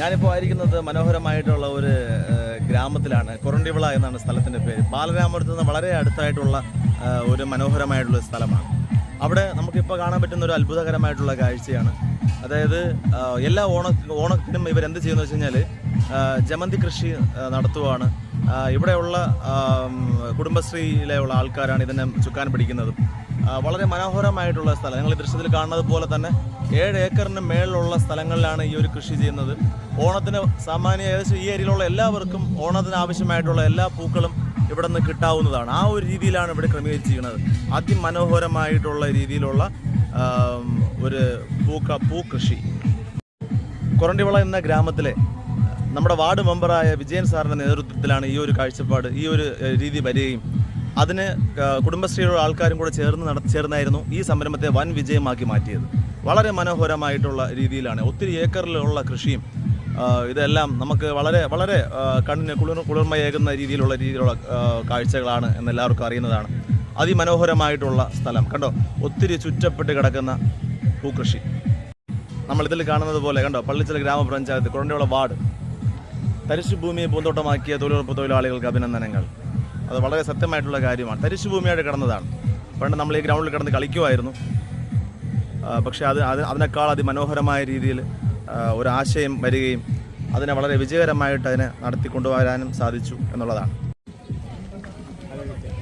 ഞാനിപ്പോൾ ആയിരിക്കുന്നത് മനോഹരമായിട്ടുള്ള ഒരു ഗ്രാമത്തിലാണ്. കൊറണ്ടിവിള എന്നാണ് സ്ഥലത്തിന്റെ പേര്. ബാലരാമപുരത്ത് നിന്ന് വളരെ അടുത്തായിട്ടുള്ള ഒരു മനോഹരമായിട്ടുള്ള സ്ഥലമാണ്. അവിടെ നമുക്കിപ്പോൾ കാണാൻ പറ്റുന്ന ഒരു അത്ഭുതകരമായിട്ടുള്ള കാഴ്ചയാണ്. അതായത് എല്ലാ ഓണ ഓണത്തിനും ഇവരെന്ത് ചെയ്യുന്നു വെച്ച് കഴിഞ്ഞാൽ ജമന്തി കൃഷി നടത്തുവാണ്. ഇവിടെയുള്ള കുടുംബശ്രീയിലെ ഉള്ള ആൾക്കാരാണ് ഇതിനെ ചുക്കാൻ പിടിക്കുന്നതും. വളരെ മനോഹരമായിട്ടുള്ള സ്ഥലം. നിങ്ങൾ ഈ ദൃശ്യത്തിൽ കാണുന്നത് പോലെ തന്നെ ഏഴ് ഏക്കറിന് മേളിലുള്ള സ്ഥലങ്ങളിലാണ് ഈ ഒരു കൃഷി ചെയ്യുന്നത്. ഓണത്തിന് സാമാന്യ ഏകദേശം ഈ ഏരിയയിലുള്ള എല്ലാവർക്കും ഓണത്തിന് ആവശ്യമായിട്ടുള്ള എല്ലാ പൂക്കളും ഇവിടെ നിന്ന് കിട്ടാവുന്നതാണ്. ആ ഒരു രീതിയിലാണ് ഇവിടെ ക്രമീകരിച്ചിരിക്കുന്നത്. അതിമനോഹരമായിട്ടുള്ള രീതിയിലുള്ള ഒരു പൂക്ക പൂക്കൃഷി. കൊറണ്ടിവള എന്ന ഗ്രാമത്തിലെ നമ്മുടെ വാർഡ് മെമ്പറായ വിജയൻ സാറിന്റെ നേതൃത്വത്തിലാണ് ഈ ഒരു കാഴ്ചപ്പാട് ഈ ഒരു രീതി വരികയും അതിന് കുടുംബശ്രീയുടെ ആൾക്കാരും കൂടെ ചേർന്ന് നട ചേർന്നായിരുന്നു ഈ സംരംഭത്തെ വൻ വിജയമാക്കി മാറ്റിയത്. വളരെ മനോഹരമായിട്ടുള്ള രീതിയിലാണ്. ഒത്തിരി ഏക്കറിലുള്ള കൃഷിയും ഇതെല്ലാം നമുക്ക് വളരെ വളരെ കണ്ണിന് കുളിർ കുളിർമയേകുന്ന രീതിയിലുള്ള രീതിയിലുള്ള കാഴ്ചകളാണ് എന്നെല്ലാവർക്കും അറിയുന്നതാണ്. അതിമനോഹരമായിട്ടുള്ള സ്ഥലം. കണ്ടോ? ഒത്തിരി ചുറ്റപ്പെട്ട് കിടക്കുന്ന പൂക്കൃഷി. നമ്മൾ ഇതിൽ കാണുന്നത് പോലെ കണ്ടോ? പള്ളിച്ചൽ ഗ്രാമപഞ്ചായത്ത് കുഴണ്ടയുള്ള വാർഡ്. തരിശു ഭൂമിയെ പൂന്തോട്ടമാക്കിയ തൊഴിലുറപ്പ് തൊഴിലാളികൾക്ക് അഭിനന്ദനങ്ങൾ. അത് വളരെ സത്യമായിട്ടുള്ള കാര്യമാണ്. തരിശുഭൂമിയായിട്ട് കിടന്നതാണ്. പണ്ട് നമ്മൾ ഈ ഗ്രൗണ്ടിൽ കിടന്ന് കളിക്കുമായിരുന്നു പക്ഷേ അത് അത് അതിനേക്കാൾ അതിമനോഹരമായ രീതിയിൽ ഒരാശയം വരികയും അതിനെ വളരെ വിജയകരമായിട്ട് അതിനെ നടത്തിക്കൊണ്ടുവരാനും സാധിച്ചു എന്നുള്ളതാണ്.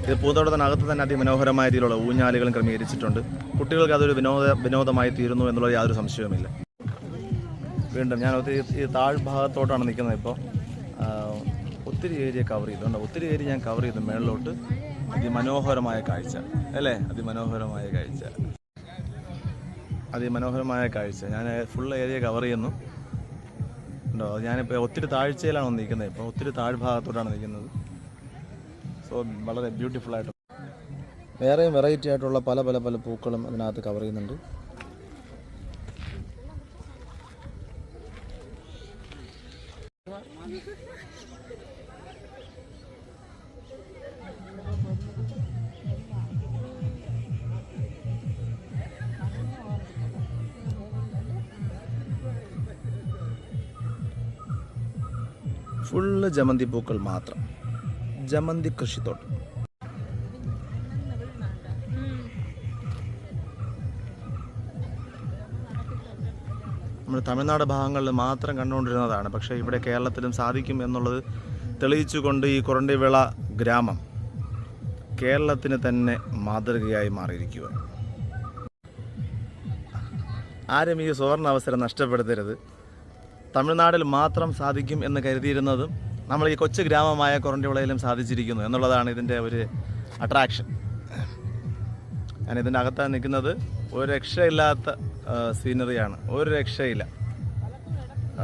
ഇത് പൂന്തോട്ടത്തിനകത്ത് തന്നെ അതിമനോഹരമായ രീതിയിലുള്ള ഊഞ്ഞാലുകളും ക്രമീകരിച്ചിട്ടുണ്ട്. കുട്ടികൾക്ക് അതൊരു വിനോദ വിനോദമായി തീരുന്നു എന്നുള്ള യാതൊരു സംശയവുമില്ല. വീണ്ടും ഞാൻ ഒത്തിരി ഈ താഴ്ഭാഗത്തോട്ടാണ് നിൽക്കുന്നത് ഇപ്പോൾ. ഒത്തിരി ഏരിയ കവർ ചെയ്തുകൊണ്ട് ഒത്തിരി ഏരിയ ഞാൻ കവർ ചെയ്തു മേളിലോട്ട്. അതിമനോഹരമായ കാഴ്ച. അല്ലേ? അതിമനോഹരമായ കാഴ്ച. അതിമനോഹരമായ കാഴ്ച. ഞാൻ ഫുൾ ഏരിയ കവർ ചെയ്യുന്നു. ഉണ്ടോ ഞാനിപ്പോൾ ഒത്തിരി താഴ്ചയിലാണ് നിൽക്കുന്നത് ഇപ്പോൾ. ഒത്തിരി താഴ്ഭാഗത്തോട്ടാണ് നിൽക്കുന്നത്. സോ വളരെ ബ്യൂട്ടിഫുൾ ആയിട്ട്. വേറെയും വെറൈറ്റി ആയിട്ടുള്ള പല പല പല പൂക്കളും അതിനകത്ത് കവർ ചെയ്യുന്നുണ്ട്. ഫുള്ള് ജമന്തി പൂക്കൾ മാത്രം. ജമന്തി കൃഷിത്തോട്ടം. നമ്മൾ തമിഴ്നാട് ഭാഗങ്ങളിൽ മാത്രം കണ്ടുകൊണ്ടിരുന്നതാണ്. പക്ഷേ ഇവിടെ കേരളത്തിലും സാധിക്കും എന്നുള്ളത് തെളിയിച്ചുകൊണ്ട് ഈ കുറണ്ടിവിള ഗ്രാമം കേരളത്തിന് തന്നെ മാതൃകയായി മാറിയിരിക്കുക ആരും ഈ സുവർണ അവസരം നഷ്ടപ്പെടുത്തരുത്. തമിഴ്നാട്ടിൽ മാത്രം സാധിക്കും എന്ന് കരുതിയിരുന്നതും നമ്മൾ ഈ കൊച്ചു ഗ്രാമമായ കൊറണ്ടിവിളയിലും സാധിച്ചിരിക്കുന്നു എന്നുള്ളതാണ് ഇതിന്റെ ഒരു അട്രാക്ഷൻ ഞാൻ ഇതിന്റെ അകത്താണ് നിൽക്കുന്നത്. ഒരു രക്ഷയില്ലാത്ത സീനറിയാണ് ഒരു രക്ഷയില്ല.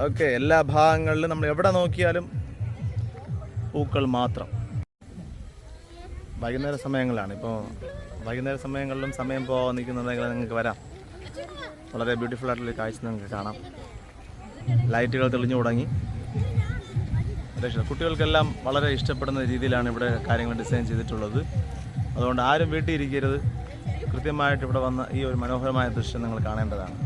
ഓക്കെ എല്ലാ ഭാഗങ്ങളിലും നമ്മൾ എവിടെ നോക്കിയാലും പൂക്കൾ മാത്രം. വൈകുന്നേര സമയങ്ങളാണ്. ഇപ്പോൾ വൈകുന്നേര സമയങ്ങളിലും സമയം പോകാൻ നിൽക്കുന്നുണ്ടെങ്കിൽ നിങ്ങൾക്ക് വരാം. വളരെ ബ്യൂട്ടിഫുൾ ആയിട്ടുള്ള കാഴ്ച നിങ്ങൾക്ക് കാണാം. ലൈറ്റുകൾ തെളിഞ്ഞു തുടങ്ങി. കുട്ടികൾക്കെല്ലാം വളരെ ഇഷ്ടപ്പെടുന്ന രീതിയിലാണ് ഇവിടെ കാര്യങ്ങൾ ഡിസൈൻ ചെയ്തിട്ടുള്ളത്. അതുകൊണ്ട് ആരും വീട്ടിൽ ഇരിക്കരുത്. കൃത്യമായിട്ട് ഇവിടെ വന്ന് ഈ ഒരു മനോഹരമായ ദൃശ്യം നിങ്ങൾ കാണേണ്ടതാണ്.